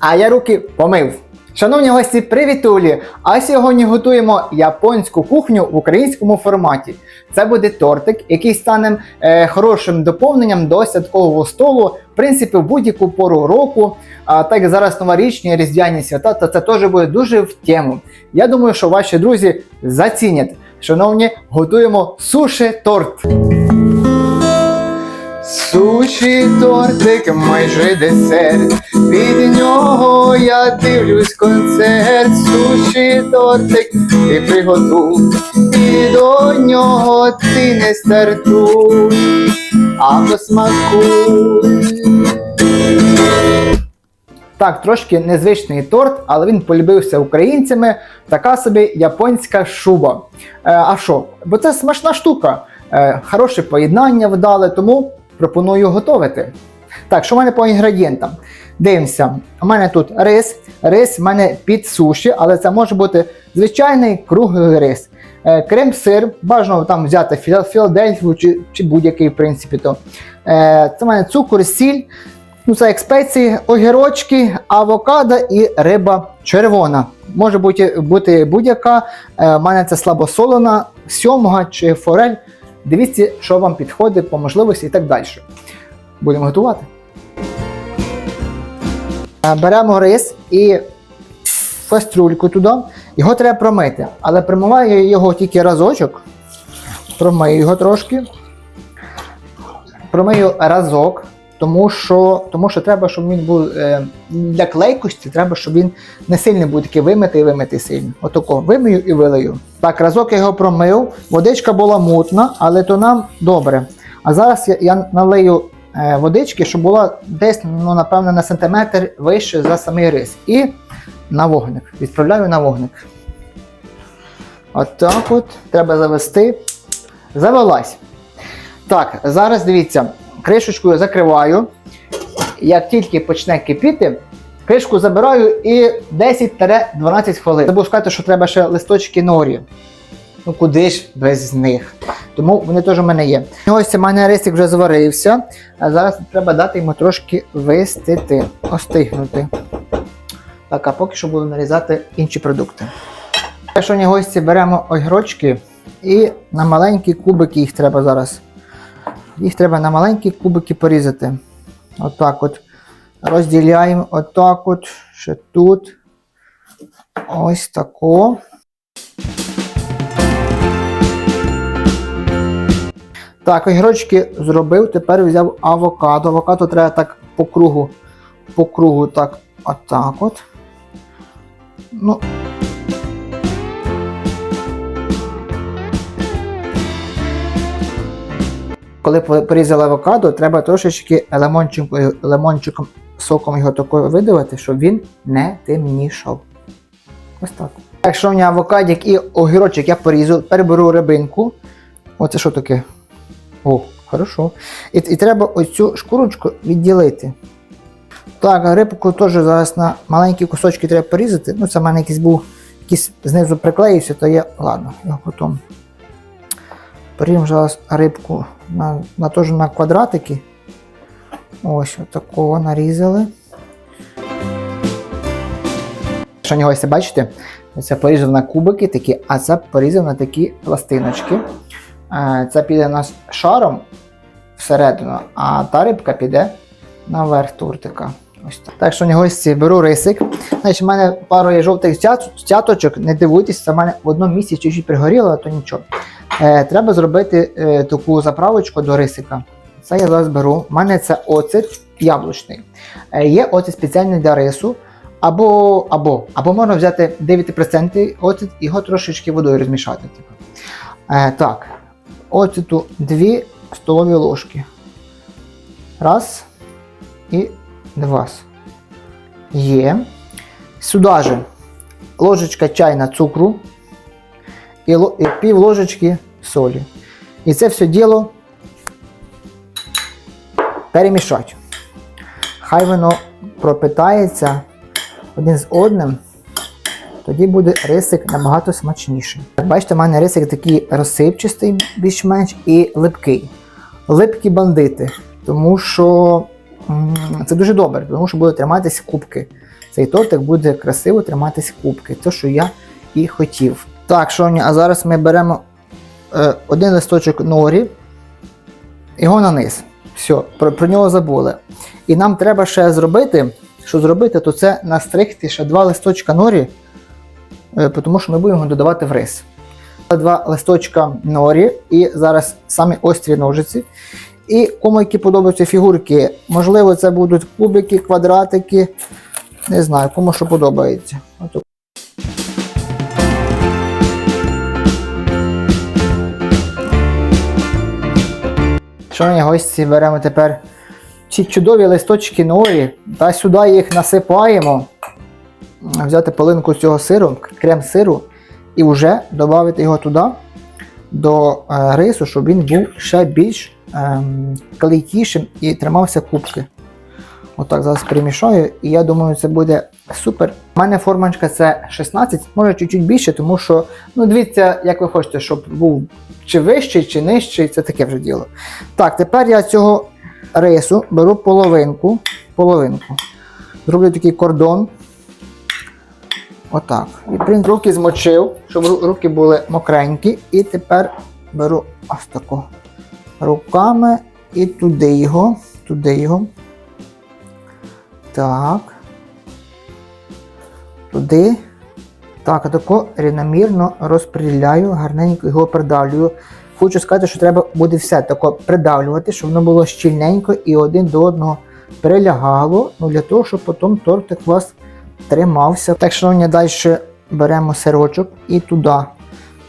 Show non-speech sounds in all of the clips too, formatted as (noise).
А я руки помив. Шановні гості, привітулі! А сьогодні готуємо японську кухню в українському форматі. Це буде тортик, який стане е, хорошим доповненням до святкового столу. В принципі, в будь-яку пору року. А так як зараз новорічні різдвяні свята, то це теж буде дуже в тему. Я думаю, що ваші друзі зацінять. Шановні, готуємо суші торт. Суші тортик, майже десерт. Від нього я дивлюсь концерт. Суші тортик, ти приготуй. І до нього ти не стартуй, а посмакуй. Так, трошки незвичний торт, але він полюбився українцями. Така собі японська шуба. Е, а що? Бо це смачна штука. Е, хороше поєднання вдале, тому пропоную готувати. Так, що в мене по інгредієнтам? Дивимося, у мене тут рис. Рис в мене під суші, але це може бути звичайний круглий рис. Е, крем-сир, бажано там взяти Філа- Філадельфію чи, чи будь-який, в принципі. То. Е, це в мене цукор, сіль. Ну, це як спеції, огірочки, авокадо і риба червона. Може бути, бути будь-яка. Е, У мене це слабосолена, сьомга чи форель. Дивіться, що вам підходить по можливості і так далі. Будемо готувати. Е, Беремо рис і кастрюльку туди. Його треба промити. Але промиваю його тільки разочок. Промию його трошки. Промию разок, тому що, тому що треба, щоб він був е, для клейкості, треба, щоб він не сильно був такий вимитий, вимитий сильно. Отако вимию і вилию. Так, разок я його промив, водичка була мутна, але то нам добре. А зараз я, я налию е, водички, щоб була десь, ну, напевно, на сантиметр вище за самий рис. І на вогник. Відправляю на вогник. Отак от, треба завести. Завелась. Так, зараз дивіться, кришечкою закриваю. Як тільки почне кипіти, кришку забираю і 10-12 хвилин. Забув сказати, що треба ще листочки норі. Ну куди ж без них? Тому вони теж у мене є. Ось у мене рисик вже зварився. А зараз треба дати йому трошки вистити, остигнути. Так, а поки що буду нарізати інші продукти. Шановні гості, беремо огірочки і на маленькі кубики їх треба зараз. Їх треба на маленькі кубики порізати. Отак от. Розділяємо отак от, ще тут. Ось тако. Так, огірочки зробив, тепер взяв авокадо. Авокадо треба так по кругу, по кругу, так, отак от. Ну, коли порізали авокадо, треба трошечки лимончиком, лимончиком соком його такою видавити, щоб він не темнішав. Ось так. Так, що в мене авокадік і огірочок я порізав, тепер беру рибинку. Оце що таке? О, хорошо. І, і треба оцю шкурочку відділити. Так, рибку теж зараз на маленькі кусочки треба порізати. Ну, це в мене якийсь був, якийсь знизу приклеївся, то я. Ладно, його потім. Зараз рибку на, на, теж на квадратики. Ось отакого нарізали. Шановні гості, бачите? Це порізав на кубики такі, а це порізав на такі пластиночки. Е, Це піде у нас шаром всередину, а та рибка піде наверх тортика. Ось так. Так, шановні гості, беру рисик. Значить, в мене пару є жовтих цяточок, не дивуйтесь, це в мене в одному місці чуть-чуть пригоріло, то нічого. Е, треба зробити е, таку заправочку до рисика. Це я зараз беру. У мене це оцет яблучний. Е, є оцет спеціальний для рису. Або, або, або можна взяти 9% оцет і його трошечки водою розмішати. Типу. Е, так, оцету 2 столові ложки. Раз і два. Є. Сюди же ложечка чайна цукру і, пів ложечки солі. І це все діло перемішати. Хай воно пропитається один з одним, тоді буде рисик набагато смачніший. Бачите, у мене рисик такий розсипчастий, більш-менш, і липкий. Липкі бандити, тому що це дуже добре, тому що буде триматися кубки. цей тортик буде красиво триматись кубки. Те, що я і хотів. Так, шановні, а зараз ми беремо е, один листочок норі, його на низ. Все, про, про нього забули. І нам треба ще зробити, що зробити, то це настригти ще два листочка норі, е, тому що ми будемо додавати в рис. Два листочка норі і зараз самі острі ножиці. І кому які подобаються фігурки, можливо, це будуть кубики, квадратики. Не знаю, кому що подобається. Шановні гості, беремо тепер ці чудові листочки норі та сюди їх насипаємо. Взяти полинку цього сиру, крем сиру, і вже додати його туди до е, рису, щоб він був ще більш ем, клейкішим і тримався кубки. Отак зараз перемішаю, і я думаю, це буде супер. У мене формочка це 16, може чуть-чуть більше, тому що, ну дивіться, як ви хочете, щоб був чи вищий, чи нижчий, це таке вже діло. Так, тепер я цього рису беру половинку, половинку. Зроблю такий кордон. Отак. І принц руки змочив, щоб руки були мокренькі. І тепер беру ось тако руками і туди його, туди його. Так. Туди. Так, тако рівномірно розподіляю, гарненько його придавлюю. Хочу сказати, що треба буде все тако придавлювати, щоб воно було щільненько і один до одного прилягало, ну для того, щоб потім тортик у вас тримався. Так, шановні, далі беремо сирочок і туди.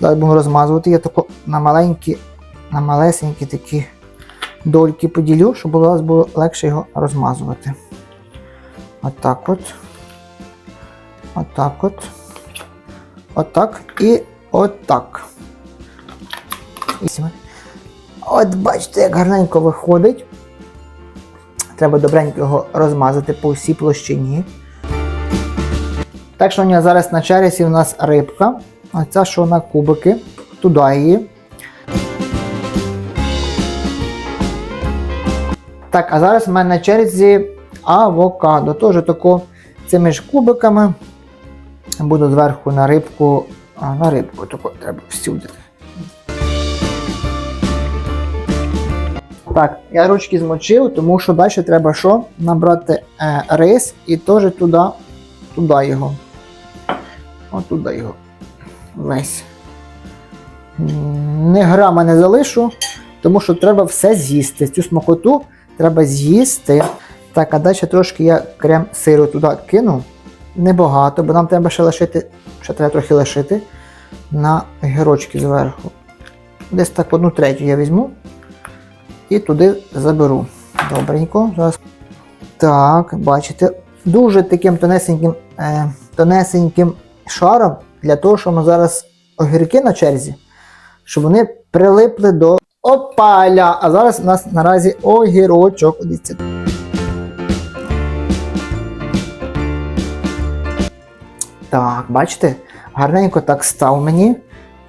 Далі будемо розмазувати. Я тако на маленькі, на малесенькі такі дольки поділю, щоб у вас було легше його розмазувати. Отак от. Отак от. Отак і отак. От бачите, як гарненько виходить. Треба добренько його розмазати по всій площині. Так що у нього зараз на чересі у нас рибка. А ця що на кубики. Туди її. Так, а зараз в мене на черзі авокадо. Теж тако цими ж кубиками. Буду зверху на рибку. А, на рибку тако треба всюди. Так, я ручки змочив, тому що далі треба що? Набрати е, рис і теж туди, туди його. От туди його. Весь. Не грама не залишу, тому що треба все з'їсти. Цю смакоту треба з'їсти. Так, а далі трошки я крем сиру туди кину. Небагато, бо нам треба ще лишити, ще треба трохи лишити на гірочки зверху. Десь так одну третю я візьму і туди заберу. Добренько. Зараз. Так, бачите, дуже таким тонесеньким, е, тонесеньким шаром для того, щоб ми зараз огірки на черзі, щоб вони прилипли до опаля. А зараз у нас наразі огірочок. Дивіться. Так, бачите, гарненько так став мені,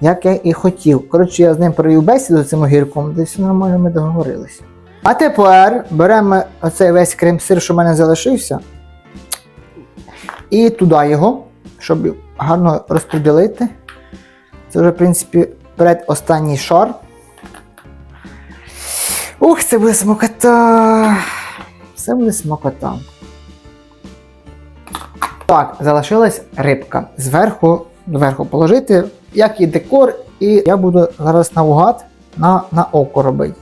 як я і хотів. Коротше, я з ним провів бесіду цим огірком, де все нормально ми договорилися. А тепер беремо оцей весь крем-сир, що в мене залишився, і туди його, щоб гарно розподілити. Це вже, в принципі, передостанній шар. Ух, це буде смакота! Це буде смакота. Так, залишилась рибка. Зверху, зверху положити, як і декор, і я буду зараз наугад на, на око робити.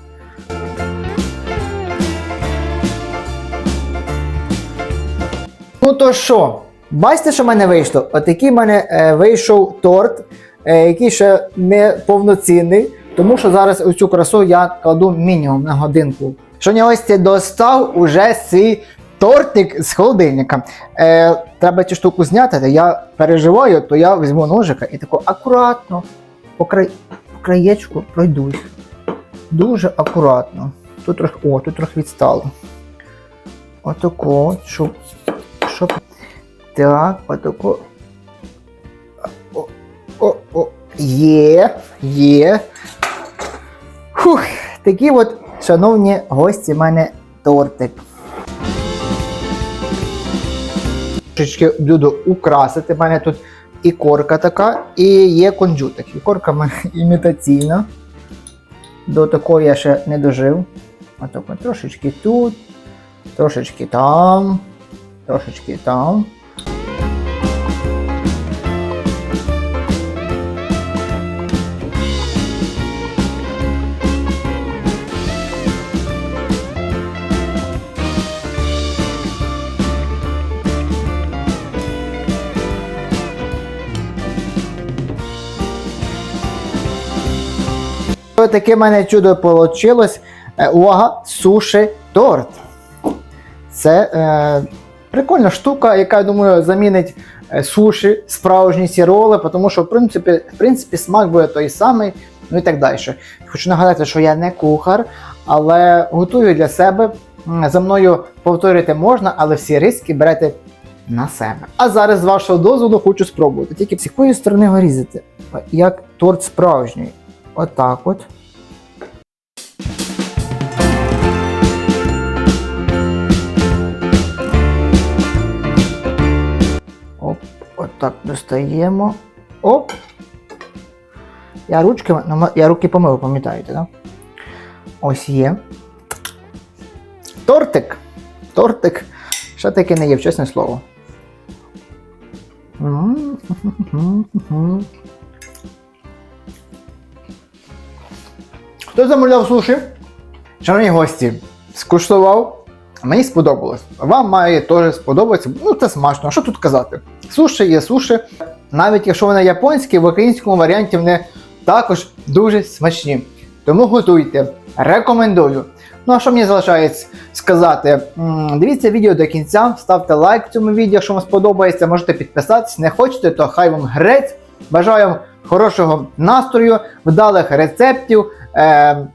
Ну то що, бачите, що в мене вийшло? Отакий в мене е, вийшов торт, е, який ще не повноцінний, тому що зараз оцю красу я кладу мінімум на годинку. Що не ось достав уже свій тортик з холодильника. Е, треба цю штуку зняти, я переживаю, то я візьму ножика і тако акуратно по, край, по краєчку пройдусь. Дуже акуратно. Тут трохи, о, тут трохи відстало. Отако, щоб, щоб. Так, отако. О, о, є, є. Фух, такі от, шановні гості, в мене тортик. Трішечки блюдо украсити. У мене тут і корка така, і є кунжутик. І корка в мене (laughs) імітаційна. До такої я ще не дожив. Отак от трошечки тут, трошечки там, трошечки там. Таке мене чудо вийшло. Увага, суші торт. Це е, прикольна штука, яка, я думаю, замінить е, суші, справжні ці роли, тому що, в принципі, в принципі, смак буде той самий, ну і так далі. Хочу нагадати, що я не кухар, але готую для себе. За мною повторити можна, але всі риски берете на себе. А зараз, з вашого дозволу, хочу спробувати. Тільки з якої сторони його? Як торт справжній. Отак от. Отак достаємо. Оп. Я ручки, я руки помив, пам'ятаєте, да? Ось є. Тортик. Тортик. Що таке не є, чесне слово. Хто замовляв суші? Шановні гості, скуштував. Мені сподобалось. Вам має теж сподобатися. Ну, це смачно. Що тут казати? Суші є суші. Навіть якщо вони японські, в українському варіанті вони також дуже смачні. Тому готуйте. Рекомендую. Ну а що мені залишається сказати? Дивіться відео до кінця, ставте лайк цьому відео, якщо вам сподобається, можете підписатись. Не хочете, то хай вам грець. Бажаю вам хорошого настрою, вдалих рецептів, е,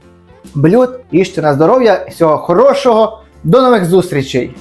блюд, їжте на здоров'я, всього хорошого. До нових зустрічей!